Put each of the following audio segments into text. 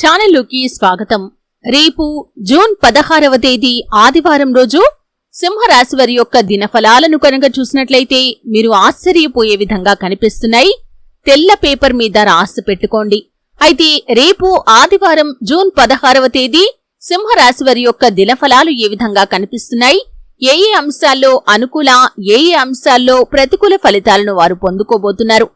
ఛానల్లోకి స్వాగతం. రేపు జూన్ పదహారవ తేదీ ఆదివారం రోజు సింహరాశి వారి యొక్క దినఫలాలను కనుక చూసినట్లయితే మీరు ఆశ్చర్యపోయే విధంగా కనిపిస్తున్నాయి. తెల్ల పేపర్ మీద రాసి పెట్టుకోండి. అయితే రేపు ఆదివారం జూన్ పదహారవ తేదీ సింహరాశి వారి యొక్క దినఫలాలు ఏ విధంగా కనిపిస్తున్నాయి? ఏ ఏ అంశాల్లో అనుకూల ఏ ఏ అంశాల్లో ప్రతికూల ఫలితాలను వారు పొందుకోబోతున్నారు?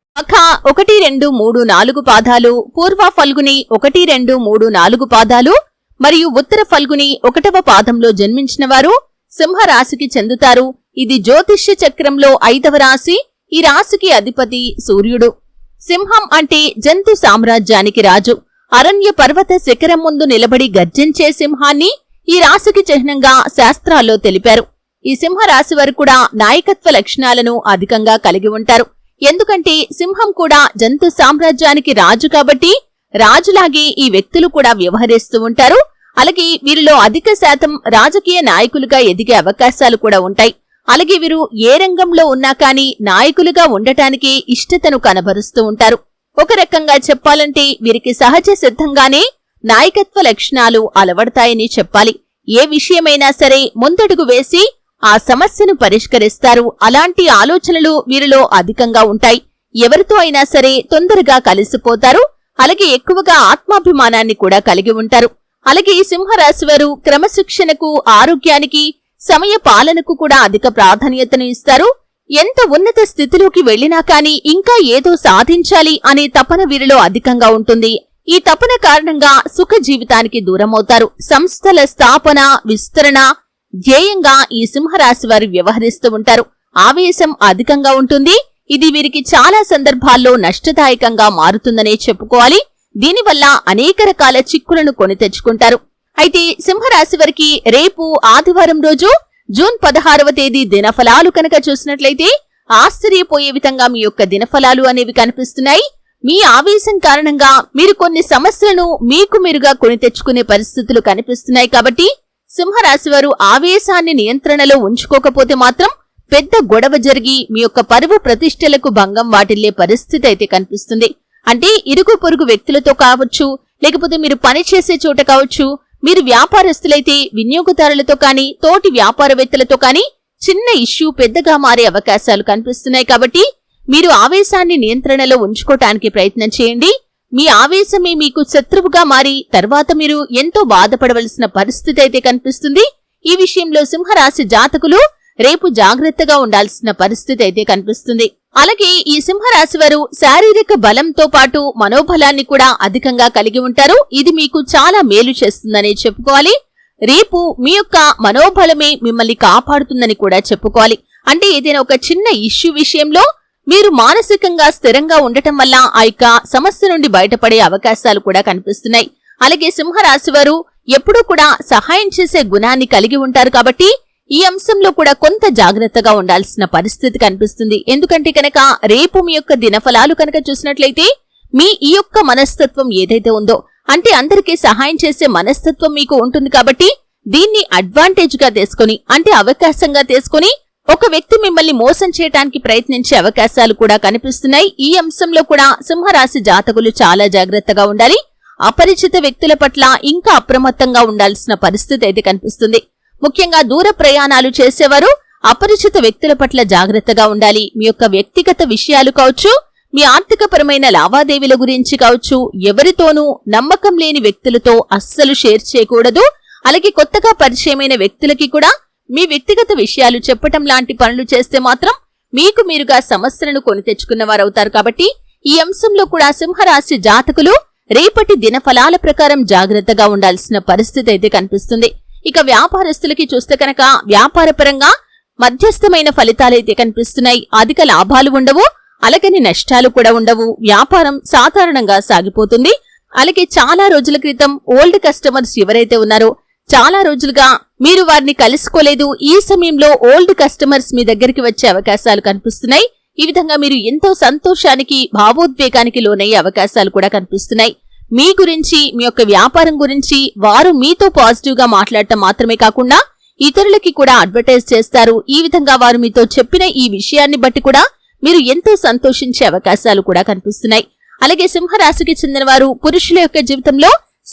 అఖ ఒకటి రెండు మూడు నాలుగు పాదాలు పూర్వ ఫల్గుని ఒకటి రెండు మూడు నాలుగు పాదాలు మరియు ఉత్తర ఫల్గుని ఒకటవ పాదంలో జన్మించిన వారు సింహరాశికి చెందుతారు. ఇది జ్యోతిష్య చక్రంలో ఐదవ రాశి ఈ రాశికి అధిపతి సూర్యుడు. సింహం అంటే జంతు సామ్రాజ్యానికి రాజు. అరణ్య పర్వత శిఖరం ముందు నిలబడి గర్జించే సింహాన్ని ఈ రాశికి చిహ్నంగా శాస్త్రాల్లో తెలిపారు. ఈ సింహరాశి వారు కూడా నాయకత్వ లక్షణాలను అధికంగా కలిగి ఉంటారు. ఎందుకంటే సింహం కూడా జంతు సామ్రాజ్యానికి రాజు కాబట్టి రాజులాగే ఈ వ్యక్తులు కూడా వ్యవహరిస్తూ ఉంటారు. అలాగే వీరిలో అధిక శాతం రాజకీయ నాయకులుగా ఎదిగే అవకాశాలు కూడా ఉంటాయి. అలాగే వీరు ఏ రంగంలో ఉన్నా కానీ నాయకులుగా ఉండటానికి ఇష్టతను కనబరుస్తూ ఉంటారు. ఒక రకంగా చెప్పాలంటే వీరికి సహజ సిద్ధంగానే నాయకత్వ లక్షణాలు అలవడతాయని చెప్పాలి. ఏ విషయమైనా సరే ముందడుగు వేసి ఆ సమస్యను పరిష్కరిస్తారు. అలాంటి ఆలోచనలు వీరిలో అధికంగా ఉంటాయి. ఎవరితో అయినా సరే తొందరగా కలిసిపోతారు. అలాగే ఎక్కువగా ఆత్మాభిమానాన్ని కూడా కలిగి ఉంటారు. అలాగే సింహరాశి వారు క్రమశిక్షణకు ఆరోగ్యానికి సమయ పాలనకు కూడా అధిక ప్రాధాన్యతను ఇస్తారు. ఎంత ఉన్నత స్థితిలోకి వెళ్ళినా కానీ ఇంకా ఏదో సాధించాలి అనే తపన వీరిలో అధికంగా ఉంటుంది. ఈ తపన కారణంగా సుఖ జీవితానికి దూరమవుతారు. సంస్థల స్థాపన విస్తరణ ధ్యేయంగా ఈ సింహరాశి వారు వ్యవహరిస్తూ ఉంటారు. ఆవేశం అధికంగా ఉంటుంది. ఇది వీరికి చాలా సందర్భాల్లో నష్టదాయకంగా మారుతుందనే చెప్పుకోవాలి. దీనివల్ల అనేక రకాల చిక్కులను కొని తెచ్చుకుంటారు. అయితే సింహరాశి వారికి రేపు ఆదివారం రోజు జూన్ పదహారవ తేదీ దినఫలాలు కనుక చూసినట్లయితే ఆశ్చర్యపోయే విధంగా మీ యొక్క దినఫలాలు అనేవి కనిపిస్తున్నాయి. మీ ఆవేశం కారణంగా మీరు కొన్ని సమస్యలను మీకు మీరుగా కొని తెచ్చుకునే పరిస్థితులు కనిపిస్తున్నాయి కాబట్టి సింహరాశి వారు ఆవేశాన్ని నియంత్రణలో ఉంచుకోకపోతే మాత్రం పెద్ద గొడవ జరిగి మీ యొక్క పరువు ప్రతిష్టలకు భంగం వాటిల్లే పరిస్థితి అయితే కనిపిస్తుంది. అంటే ఇరుగు పొరుగు వ్యక్తులతో కావచ్చు లేకపోతే మీరు పనిచేసే చోట కావచ్చు మీరు వ్యాపారస్తులైతే వినియోగదారులతో కానీ తోటి వ్యాపారవేత్తలతో కానీ చిన్న ఇష్యూ పెద్దగా మారే అవకాశాలు కనిపిస్తున్నాయి కాబట్టి మీరు ఆవేశాన్ని నియంత్రణలో ఉంచుకోవటానికి ప్రయత్నం చేయండి. మీ ఆవేశమే మీకు శత్రువుగా మారి తర్వాత మీరు ఎంతో బాధపడవలసిన పరిస్థితి అయితే కనిపిస్తుంది. ఈ విషయంలో సింహరాశి జాతకులు రేపు జాగ్రత్తగా ఉండాల్సిన పరిస్థితి అయితే కనిపిస్తుంది. అలాగే ఈ సింహరాశి వారు శారీరక బలంతో పాటు మనోబలాన్ని కూడా అధికంగా కలిగి ఉంటారు. ఇది మీకు చాలా మేలు చేస్తుందని చెప్పుకోవాలి. రేపు మీ యొక్క మనోబలమే మిమ్మల్ని కాపాడుతుందని కూడా చెప్పుకోవాలి. అంటే ఏదైనా ఒక చిన్న ఇష్యూ విషయంలో మీరు మానసికంగా స్థిరంగా ఉండటం వల్ల ఆ యొక్క సమస్య నుండి బయటపడే అవకాశాలు కూడా కనిపిస్తున్నాయి. అలాగే సింహరాశి వారు ఎప్పుడూ కూడా సహాయం చేసే గుణాన్ని కలిగి ఉంటారు కాబట్టి ఈ అంశంలో కూడా కొంత జాగ్రత్తగా ఉండాల్సిన పరిస్థితి కనిపిస్తుంది. ఎందుకంటే కనుక రేపు మీ యొక్క దినఫలాలు కనుక చూసినట్లయితే మీ ఈ యొక్క మనస్తత్వం ఏదైతే ఉందో అంటే అందరికీ సహాయం చేసే మనస్తత్వం మీకు ఉంటుంది కాబట్టి దీన్ని అడ్వాంటేజ్గా తీసుకుని అంటే అవకాశంగా తీసుకుని ఒక వ్యక్తి మిమ్మల్ని మోసం చేయటానికి ప్రయత్నించే అవకాశాలు కూడా కనిపిస్తున్నాయి. ఈ అంశంలో కూడా సింహరాశి జాతకులు చాలా జాగ్రత్తగా ఉండాలి. అపరిచిత వ్యక్తుల పట్ల ఇంకా అప్రమత్తంగా ఉండాల్సిన పరిస్థితి అయితే కనిపిస్తుంది. ముఖ్యంగా దూర ప్రయాణాలు చేసేవారు అపరిచిత వ్యక్తుల పట్ల జాగ్రత్తగా ఉండాలి. మీ యొక్క వ్యక్తిగత విషయాలు కావచ్చు మీ ఆర్థికపరమైన లావాదేవీల గురించి కావచ్చు ఎవరితోనూ నమ్మకం లేని వ్యక్తులతో అస్సలు షేర్ చేయకూడదు. అలాగే కొత్తగా పరిచయమైన వ్యక్తులకి కూడా మీ వ్యక్తిగత విషయాలు చెప్పటం లాంటి పనులు చేస్తే మాత్రం మీకు మీరుగా సమస్యలను కొని తెచ్చుకున్న వారవుతారు కాబట్టి ఈ అంశంలో కూడా సింహరాశి జాతకులు రేపటి దినఫలాల ప్రకారం జాగ్రత్తగా ఉండాల్సిన పరిస్థితి అయితే కనిపిస్తుంది. ఇక వ్యాపారస్తులకి చూస్తే కనుక వ్యాపారపరంగా మధ్యస్థమైన ఫలితాలైతే కనిపిస్తున్నాయి. అధిక లాభాలు ఉండవు అలాగని నష్టాలు కూడా ఉండవు. వ్యాపారం సాధారణంగా సాగిపోతుంది. అలాగే చాలా రోజుల క్రితం ఓల్డ్ కస్టమర్స్ ఎవరైతే ఉన్నారో చాలా రోజులుగా మీరు వారిని కలుసుకోలేదు. ఈ సమయంలో ఓల్డ్ కస్టమర్స్ మీ దగ్గరికి వచ్చే అవకాశాలు కనిపిస్తున్నాయి. ఈ విధంగా మీరు ఎంతో సంతోషానికి భావోద్వేగానికి లోనయ్యే అవకాశాలు కూడా కనిపిస్తున్నాయి. మీ గురించి మీ యొక్క వ్యాపారం గురించి వారు మీతో పాజిటివ్గా మాట్లాడటం మాత్రమే కాకుండా ఇతరులకి కూడా అడ్వర్టైజ్ చేస్తారు. ఈ విధంగా వారు మీతో చెప్పిన ఈ విషయాన్ని బట్టి కూడా మీరు ఎంతో సంతోషించే అవకాశాలు కూడా కనిపిస్తున్నాయి. అలాగే సింహరాశికి చెందిన వారు పురుషుల యొక్క జీవితంలో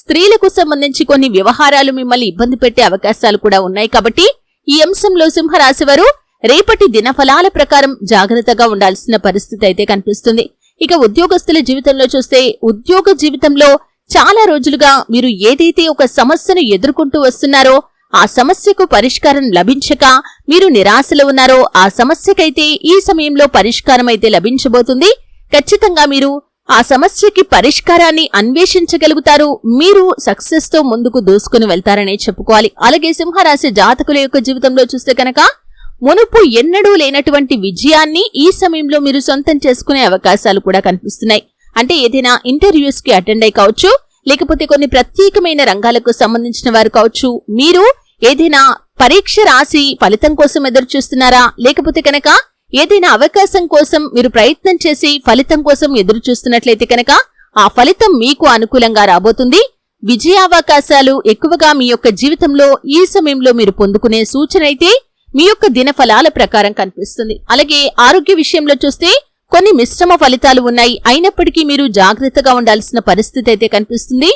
స్త్రీలకు సంబంధించి కొన్ని వ్యవహారాలు మిమ్మల్ని ఇబ్బంది పెట్టే అవకాశాలు కూడా ఉన్నాయి కాబట్టి ఈ అంశంలో సింహరాశి వారు రేపటి దినఫలాల ప్రకారం జాగ్రత్తగా ఉండాల్సిన పరిస్థితి అయితే కనిపిస్తుంది. ఇక ఉద్యోగస్తుల జీవితంలో చూస్తే ఉద్యోగ జీవితంలో చాలా రోజులుగా మీరు ఏదైతే ఒక సమస్యను ఎదుర్కొంటూ వస్తున్నారో ఆ సమస్యకు పరిష్కారం లభించక మీరు నిరాశలో ఉన్నారో ఆ సమస్యకైతే ఈ సమయంలో పరిష్కారం అయితే లభించబోతుంది. ఖచ్చితంగా మీరు ఆ సమస్యకి పరిష్కారాన్ని అన్వేషించగలుగుతారు. మీరు సక్సెస్తో ముందుకు దూసుకుని వెళ్తారనే చెప్పుకోవాలి. అలాగే సింహరాశి జాతకుల యొక్క జీవితంలో చూస్తే కనుక మునుపు ఎన్నడూ లేనటువంటి విజయాన్ని ఈ సమయంలో మీరు సొంతం చేసుకునే అవకాశాలు కూడా కనిపిస్తున్నాయి. అంటే ఏదైనా ఇంటర్వ్యూస్కి అటెండ్ అయి కావచ్చు లేకపోతే కొన్ని ప్రత్యేకమైన రంగాలకు సంబంధించిన వారు కావచ్చు మీరు ఏదైనా పరీక్ష రాసి ఫలితం కోసం ఎదురు చూస్తున్నారా లేకపోతే కనుక ఏదైనా అవకాశం కోసం మీరు ప్రయత్నం చేసి ఫలితం కోసం ఎదురు చూస్తున్నట్లయితే కనుక ఆ ఫలితం మీకు అనుకూలంగా రాబోతుంది. విజయావకాశాలు ఎక్కువగా మీ యొక్క జీవితంలో ఈ సమయంలో మీరు పొందుకునే సూచన అయితే మీ యొక్క దినఫలాల ప్రకారం కనిపిస్తుంది. అలాగే ఆరోగ్య విషయంలో చూస్తే కొన్ని మిశ్రమ ఫలితాలు ఉన్నాయి. అయినప్పటికీ మీరు జాగ్రత్తగా ఉండాల్సిన పరిస్థితి అయితే కనిపిస్తుంది.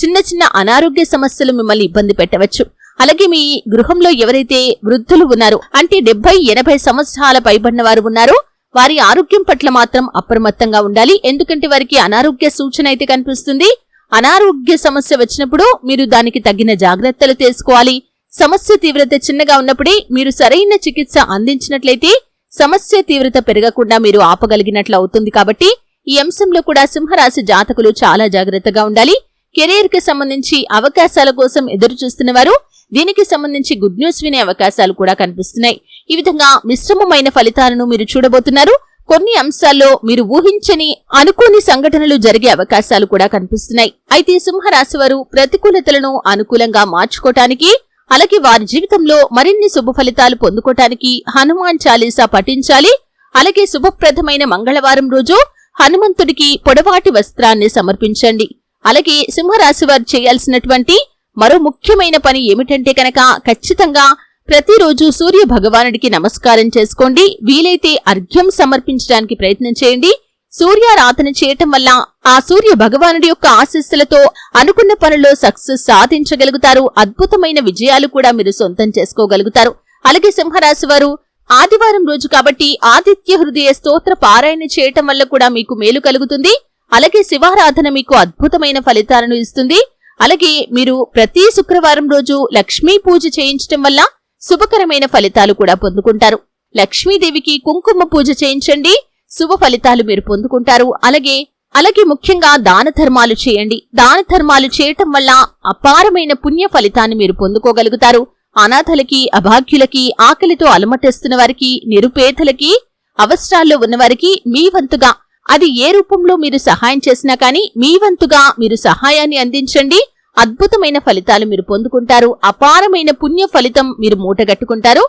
చిన్న చిన్న అనారోగ్య సమస్యలు మిమ్మల్ని ఇబ్బంది పెట్టవచ్చు. అలాగే మీ గృహంలో ఎవరైతే వృద్ధులు ఉన్నారో అంటే డెబ్బై ఎనభై సంవత్సరాల పైబడిన వారు ఉన్నారో వారి ఆరోగ్యం పట్ల మాత్రం అప్రమత్తంగా ఉండాలి. ఎందుకంటే వారికి అనారోగ్య సూచన అయితే కనిపిస్తుంది. అనారోగ్య సమస్య వచ్చినప్పుడు మీరు దానికి తగిన జాగ్రత్తలు తీసుకోవాలి. సమస్య తీవ్రత చిన్నగా ఉన్నప్పుడే మీరు సరైన చికిత్స అందించినట్లయితే సమస్య తీవ్రత పెరగకుండా మీరు ఆపగలిగినట్లు అవుతుంది కాబట్టి ఈ అంశంలో కూడా సింహరాశి జాతకులు చాలా జాగ్రత్తగా ఉండాలి. కెరీర్కి సంబంధించి అవకాశాల కోసం ఎదురు చూస్తున్న వారు దీనికి సంబంధించి గుడ్ న్యూస్ వినే అవకాశాలు కూడా కనిపిస్తున్నాయి. ఈ విధంగా మిశ్రమమైన ఫలితాలను మీరు చూడబోతున్నారు. కొన్ని అంశాల్లో మీరు ఊహించని అనుకోని సంఘటనలు జరిగే అవకాశాలు కూడా కనిపిస్తున్నాయి. అయితే సింహరాశి వారు ప్రతికూలతలను అనుకూలంగా మార్చుకోవటానికి అలాగే వారి జీవితంలో మరిన్ని శుభ ఫలితాలు పొందుకోటానికి హనుమాన్ చాలీసా పఠించాలి. అలాగే శుభప్రదమైన మంగళవారం రోజు హనుమంతుడికి పొడవాటి వస్త్రాన్ని సమర్పించండి. అలాగే సింహరాశి వారు చేయాల్సినటువంటి మరో ముఖ్యమైన పని ఏమిటంటే కనుక ఖచ్చితంగా ప్రతిరోజు సూర్య భగవానుడికి నమస్కారం చేసుకోండి. వీలైతే అర్ఘ్యం సమర్పించడానికి ప్రయత్నం చేయండి. సూర్యారాధన చేయటం వల్ల ఆ సూర్య భగవానుడి యొక్క ఆశీస్సులతో అనుకున్న పనుల్లో సక్సెస్ సాధించగలుగుతారు. అద్భుతమైన విజయాలు కూడా మీరు సొంతం చేసుకోగలుగుతారు. అలాగే సింహరాశి వారు ఆదివారం రోజు కాబట్టి ఆదిత్య హృదయ స్తోత్ర పారాయణ చేయటం వల్ల కూడా మీకు మేలు కలుగుతుంది. అలాగే శివారాధన మీకు అద్భుతమైన ఫలితాలను ఇస్తుంది. అలాగే మీరు ప్రతి శుక్రవారం రోజు లక్ష్మీ పూజ చేయించటం వల్ల శుభకరమైన ఫలితాలు కూడా పొందుకుంటారు. లక్ష్మీదేవికి కుంకుమ పూజ చేయించండి. శుభ ఫలితాలు మీరు పొందుకుంటారు. అలాగే అలాగే ముఖ్యంగా దాన ధర్మాలు చేయండి. దాన ధర్మాలు చేయటం వల్ల అపారమైన పుణ్య ఫలితాన్ని మీరు పొందుకోగలుగుతారు. అనాథలకి అభాగ్యులకి ఆకలితో అలమటేస్తున్న వారికి నిరుపేదలకి అవసరాల్లో ఉన్నవారికి మీ వంతుగా అది ఏ రూపంలో మీరు సహాయం చేసినా కానీ మీ వంతుగా మీరు సహాయాన్ని అందించండి. అద్భుతమైన ఫలితాలు మీరు పొందుకుంటారు. అపారమైన పుణ్య ఫలితం మీరు మూటగట్టుకుంటారు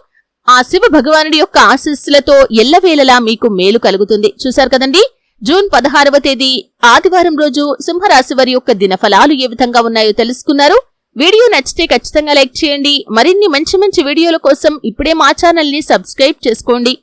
ఆ శివ భగవానుడి యొక్క ఆశీస్సులతో ఎల్లవేళలా మీకు మేలు కలుగుతుంది. చూశారు కదండి? జూన్ పదహారవ తేదీ ఆదివారం రోజు సింహరాశి వారి యొక్క దినఫలాలు ఏ విధంగా ఉన్నాయో తెలుసుకున్నారు. వీడియో నచ్చితే ఖచ్చితంగా లైక్ చేయండి. మరిన్ని మంచి మంచి వీడియోల కోసం ఇప్పుడే మా ని సబ్స్క్రైబ్ చేసుకోండి.